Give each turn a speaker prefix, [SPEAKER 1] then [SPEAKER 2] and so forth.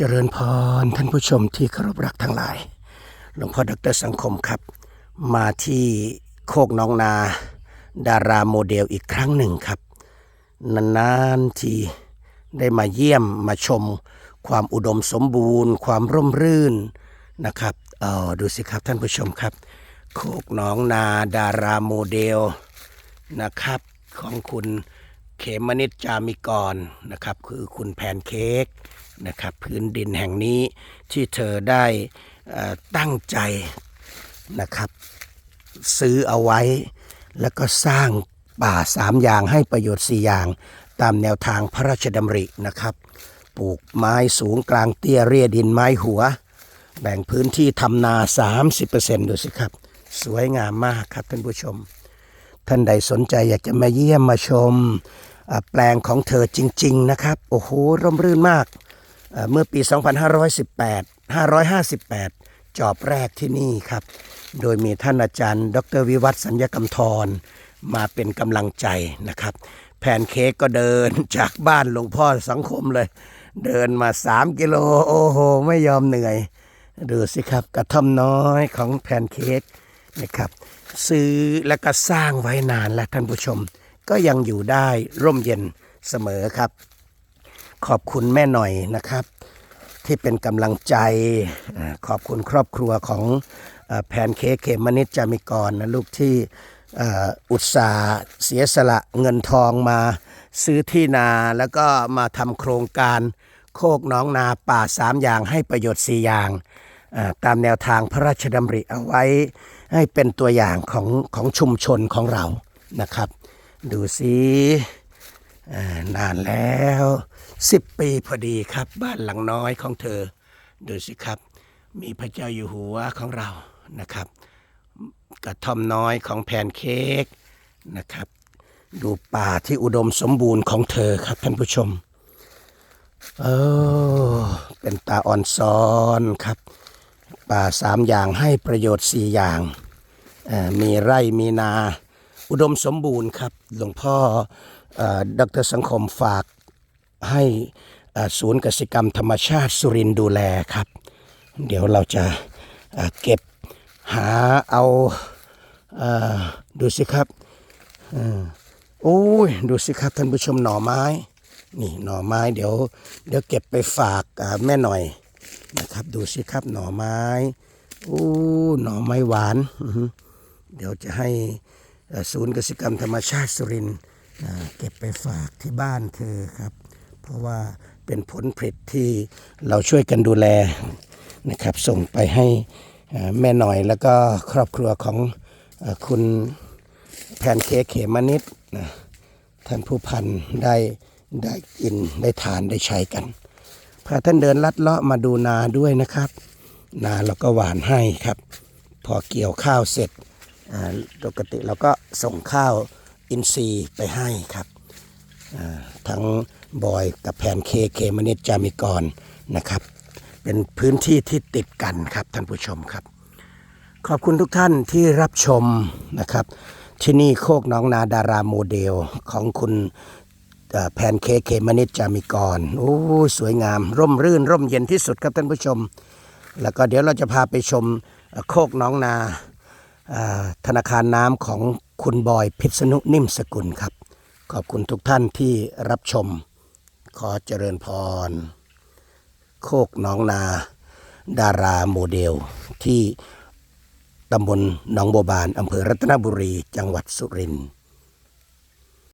[SPEAKER 1] เจริญพรท่านผู้ชมที่เคารพรักทั้งหลาย หลวงพ่อดรสังคมครับ มาที่โคกน้องนา ดาราโมเดลอีกครั้งหนึ่งครับ นานๆทีได้มาเยี่ยมมาชม ความอุดมสมบูรณ์ ความร่มรื่นนะครับเออดูสิครับท่านผู้ชมครับ โคกหนองนาดาราโมเดลนะครับ ของคุณ เขมนิดจามิกรนะครับ คือคุณแพนเค้กนะครับ พื้นดินแห่งนี้ที่เธอได้ตั้งใจนะครับ ซื้อเอาไว้ แล้วก็สร้างป่าสามอย่างให้ประโยชน์สี่อย่าง ตามแนวทางพระราชดำรินะครับ ปลูกไม้สูงกลางเตี้ยเรียดินไม้หัว แบ่งพื้นที่ทำนา 30%ดูสิครับ สวยงามมากครับท่านผู้ชมท่านใดสนใจอยากจะมาเยี่ยมมาชม แปลงของเธอจริง ๆ นะครับ โอ้โห ร่มรื่นมาก เมื่อปี 2518 558 จอบแรกที่นี่ครับ โดยมีท่านอาจารย์ ดรวิวัฒสัญญกรรมทร มาเป็นกำลังใจนะครับแพนเค้กก็เดินจากบ้านหลวงพ่อสังคมเลย เดินมา 3 กิโล โอ้โห ไม่ยอมเหนื่อย ดูสิครับกระท่อมน้อยของแพนเค้กนะครับ ซื้อแล้วก็สร้างไว้นานแล้วท่านผู้ชม ก็ยังอยู่ได้ร่มเย็นเสมอครับ ขอบคุณแม่หน่อยนะครับ ที่เป็นกำลังใจ ขอบคุณครอบครัวของแพนเค้กเขมนิจจามิกรนะลูกที่อุตส่าห์เสียสละเงินทองมาซื้อที่นาแล้วก็มาทำโครงการโคกน้องนาป่าสามอย่างให้ประโยชน์สี่อย่างตามแนวทางพระราชดำริเอาไว้ให้เป็นตัวอย่างของของชุมชนของเรานะครับ ดูสินานแล้วสิบปีพอดีครับ บ้านหลังน้อยของเธอ ดูสิครับ มีพระเจ้าอยู่หัวของเรานะครับ กระท่อมน้อยของแพนเค้กนะครับ ดูป่าที่อุดมสมบูรณ์ของเธอครับท่านผู้ชมเออเป็นตาอ่อนซ้อนครับ ป่าสามอย่างให้ประโยชน์สี่อย่างมีไร่มีนา อุดมสมบูรณ์ครับ หลวงพ่อเออดรสังคมฝากให้ศูนย์กสิกรรมธรรมชาติสุรินดูแลครับ เดี๋ยวเราจะเอ่อเก็บหาเอาอดูสิครับอโอ้ยดูสิครับท่านผู้ชมหน่อไม้ นี่หน่อไม้เดี๋ยว เดี๋ยวเก็บไปฝากแม่หน่อยนะครับ ดูสิครับหน่อไม้อู้หน่อไม้หวาน เดี๋ยวจะให้ ศูนย์กสิกรรมธรรมชาติสุรินเก็บไปฝากที่บ้านเธอครับ เพราะว่าเป็นผลผลิตที่เราช่วยกันดูแลนะครับ ส่งไปให้แม่หน่อยแล้วก็ครอบครัวของอคุณแพนเค้กเขมนิดนะท่านผู้พันได้ได้กินได้ทานได้ใช้กันพาท่านเดินลัดเลาะมาดูนาด้วยนะครับ นาเราก็หวานให้ครับ พอเกี่ยวข้าวเสร็จ ปกติเราก็ส่งข้าวอินทรีย์ไปให้ครับทั้งบอยกับแพนเคเคมนิจจามิกรนะครับ เป็นพื้นที่ที่ติดกันครับท่านผู้ชมครับ ขอบคุณทุกท่านที่รับชมนะครับ ที่นี่โคกน้องนาดาราโมเดลของคุณเอ่อแพนเคเคมนิจจามิกรโอ้สวยงาม ร่มรื่นร่มเย็นที่สุดครับท่านผู้ชม แล้วก็เดี๋ยวเราจะพาไปชมโคกน้องนา ธนาคารน้ำของคุณบอยพิษณุนิ่มสกุลครับ ขอบคุณทุกท่านที่รับชม ขอเจริญพร โคกน้องนา ดาราโมเดล ที่ตำบลหนองบัวบานอำเภอรัตนบุรี จังหวัดสุรินทร์